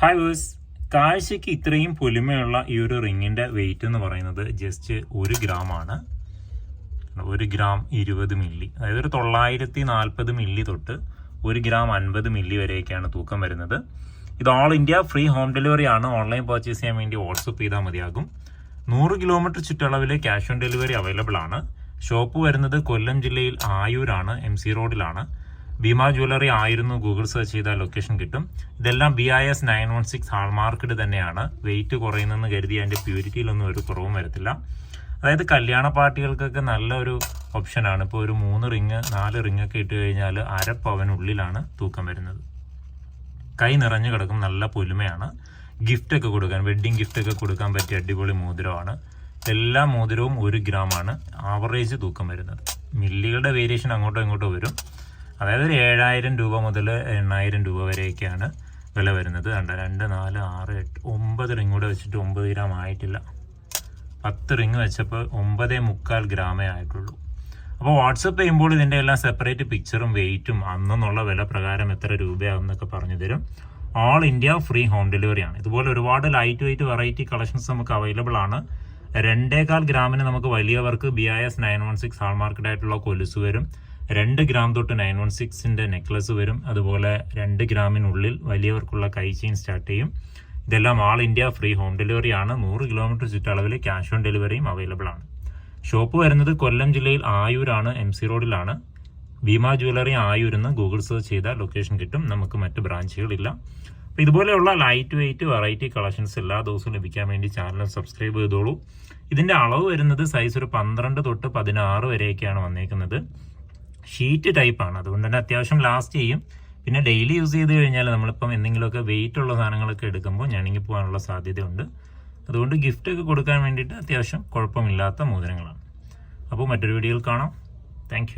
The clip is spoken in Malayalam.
ഹായ് വേഴ്സ് കാഴ്ചയ്ക്ക് ഇത്രയും പൊലിമയുള്ള ഈ ഒരു റിങ്ങിന്റെ വെയിറ്റ് എന്ന് പറയുന്നത് ജസ്റ്റ് ഒരു ഗ്രാം ആണ്. ഒരു ഗ്രാം ഇരുപത് മില്ലി അതായത് ഒരു തൊള്ളായിരത്തി നാൽപ്പത് മില്ലി തൊട്ട് ഒരു ഗ്രാം അൻപത് മില്ലി വരെയൊക്കെയാണ് തൂക്കം വരുന്നത്. ഇത് all India free home delivery ആണ്. ഓൺലൈൻ പർച്ചേസ് ചെയ്യാൻ വേണ്ടി വാട്സപ്പ് ചെയ്താൽ മതിയാകും. നൂറ് കിലോമീറ്റർ ചുറ്റളവിൽ ക്യാഷ് ഓൺ ഡെലിവറി അവൈലബിൾ ആണ്. ഷോപ്പ് വരുന്നത് കൊല്ലം ജില്ലയിൽ ആയൂരാണ് എം സി റോഡിലാണ് ഭീമ ജ്വല്ലറി ആയിരുന്നു ഗൂഗിൾ സെർച്ച് ചെയ്താൽ ലൊക്കേഷൻ കിട്ടും. ഇതെല്ലാം B I S nine one six hallmarked തന്നെയാണ്. വെയിറ്റ് കുറയുന്നെന്ന് കരുതി അതിന്റെ പ്യൂരിറ്റിയിലൊന്നും ഒരു കുറവും വരത്തില്ല. അതായത് കല്യാണ പാർട്ടികൾക്കൊക്കെ നല്ലൊരു ഓപ്ഷനാണ് ഇപ്പോൾ ഒരു മൂന്ന് റിങ് നാല് റിങ് ഒക്കെ ഇട്ട് കഴിഞ്ഞാൽ അര പവനുള്ളിലാണ് തൂക്കം വരുന്നത്. കൈ നിറഞ്ഞു കിടക്കും നല്ല പൊലിമയാണ്. ഗിഫ്റ്റ് ഒക്കെ കൊടുക്കാൻ വെഡ്ഡിങ് ഗിഫ്റ്റ് ഒക്കെ കൊടുക്കാൻ പറ്റിയ അടിപൊളി മോതിരമാണ്. എല്ലാ മോതിരവും ഒരു ഗ്രാമാണ് ആവറേജ് തൂക്കം വരുന്നത്. മില്ലികളുടെ വേരിയേഷൻ അങ്ങോട്ടോ ഇങ്ങോട്ടോ വരും. അതായത് ഒരു ഏഴായിരം രൂപ മുതൽ എണ്ണായിരം രൂപ വരെയൊക്കെയാണ് വില വരുന്നത്. കണ്ട? രണ്ട് നാല് ആറ് എട്ട് ഒമ്പത് റിങ് കൂടെ വെച്ചിട്ട് ഒമ്പത് ഗ്രാം ആയിട്ടില്ല. പത്ത് റിങ് വെച്ചപ്പോൾ ഒമ്പതേ മുക്കാൽ ഗ്രാമേ ആയിട്ടുള്ളൂ. അപ്പോൾ വാട്സപ്പ് ചെയ്യുമ്പോൾ ഇതിന്റെ എല്ലാം സെപ്പറേറ്റ് പിക്ചറും വെയിറ്റും അന്നെന്നുള്ള വില പ്രകാരം എത്ര രൂപയാകും എന്നൊക്കെ പറഞ്ഞു തരും. ഓൾ ഇന്ത്യ ഫ്രീ ഹോം ഡെലിവറിയാണ് ഇതുപോലെ ഒരുപാട് ലൈറ്റ് വെയിറ്റ് വെറൈറ്റി കളക്ഷൻസ് നമുക്ക് അവൈലബിൾ ആണ്. രണ്ടേകാൽ ഗ്രാമിന് നമുക്ക് വലിയവർക്ക് B I S nine one six hallmarked ആയിട്ടുള്ള കൊലുസ് വരും. രണ്ട് ഗ്രാം തൊട്ട് നയൻ വൺ സിക്സിന്റെ നെക്ലസ് വരും. അതുപോലെ രണ്ട് ഗ്രാമിനുള്ളിൽ വലിയവർക്കുള്ള കൈ ചെയിൻ സ്റ്റാർട്ട് ചെയ്യും. ഇതെല്ലാം all India free home delivery ആണ്. നൂറ് കിലോമീറ്റർ ചുറ്റളവിൽ ക്യാഷ് ഓൺ ഡെലിവറിയും അവൈലബിൾ ആണ്. ഷോപ്പ് വരുന്നത് കൊല്ലം ജില്ലയിൽ ആയൂരാണ് എം സി റോഡിലാണ് ഭീമ ജ്വല്ലറി ആയൂരെന്ന് ഗൂഗിൾ സെർച്ച് ചെയ്താൽ ലൊക്കേഷൻ കിട്ടും. നമുക്ക് മറ്റ് ബ്രാഞ്ചുകളില്ല അപ്പോൾ ഇതുപോലെയുള്ള ലൈറ്റ് വെയിറ്റ് വെറൈറ്റി കളക്ഷൻസ് എല്ലാ ദിവസവും ലഭിക്കാൻ വേണ്ടി ചാനൽ സബ്സ്ക്രൈബ് ചെയ്തോളൂ. ഇതിന്റെ അളവ് വരുന്നത് സൈസ് ഒരു പന്ത്രണ്ട് തൊട്ട് പതിനാറ് വരെയൊക്കെയാണ് വന്നേക്കുന്നത്. ഷീറ്റ് ടൈപ്പ് ആണ്. അതുകൊണ്ട് തന്നെ അത്യാവശ്യം ലാസ്റ്റ് ചെയ്യും. പിന്നെ ഡെയിലി യൂസ് ചെയ്ത് കഴിഞ്ഞാൽ നമ്മളിപ്പം എന്തെങ്കിലുമൊക്കെ വെയിറ്റ് ഉള്ള സാധനങ്ങളൊക്കെ എടുക്കുമ്പോൾ ഞണിങ്ങി പോകാനുള്ള സാധ്യതയുണ്ട്. അതുകൊണ്ട് ഗിഫ്റ്റ് ഒക്കെ കൊടുക്കാൻ വേണ്ടിയിട്ട് അത്യാവശ്യം കുഴപ്പമില്ലാത്ത മോതിരങ്ങളാണ്. അപ്പോൾ മറ്റൊരു വീഡിയോയിൽ കാണാം. താങ്ക്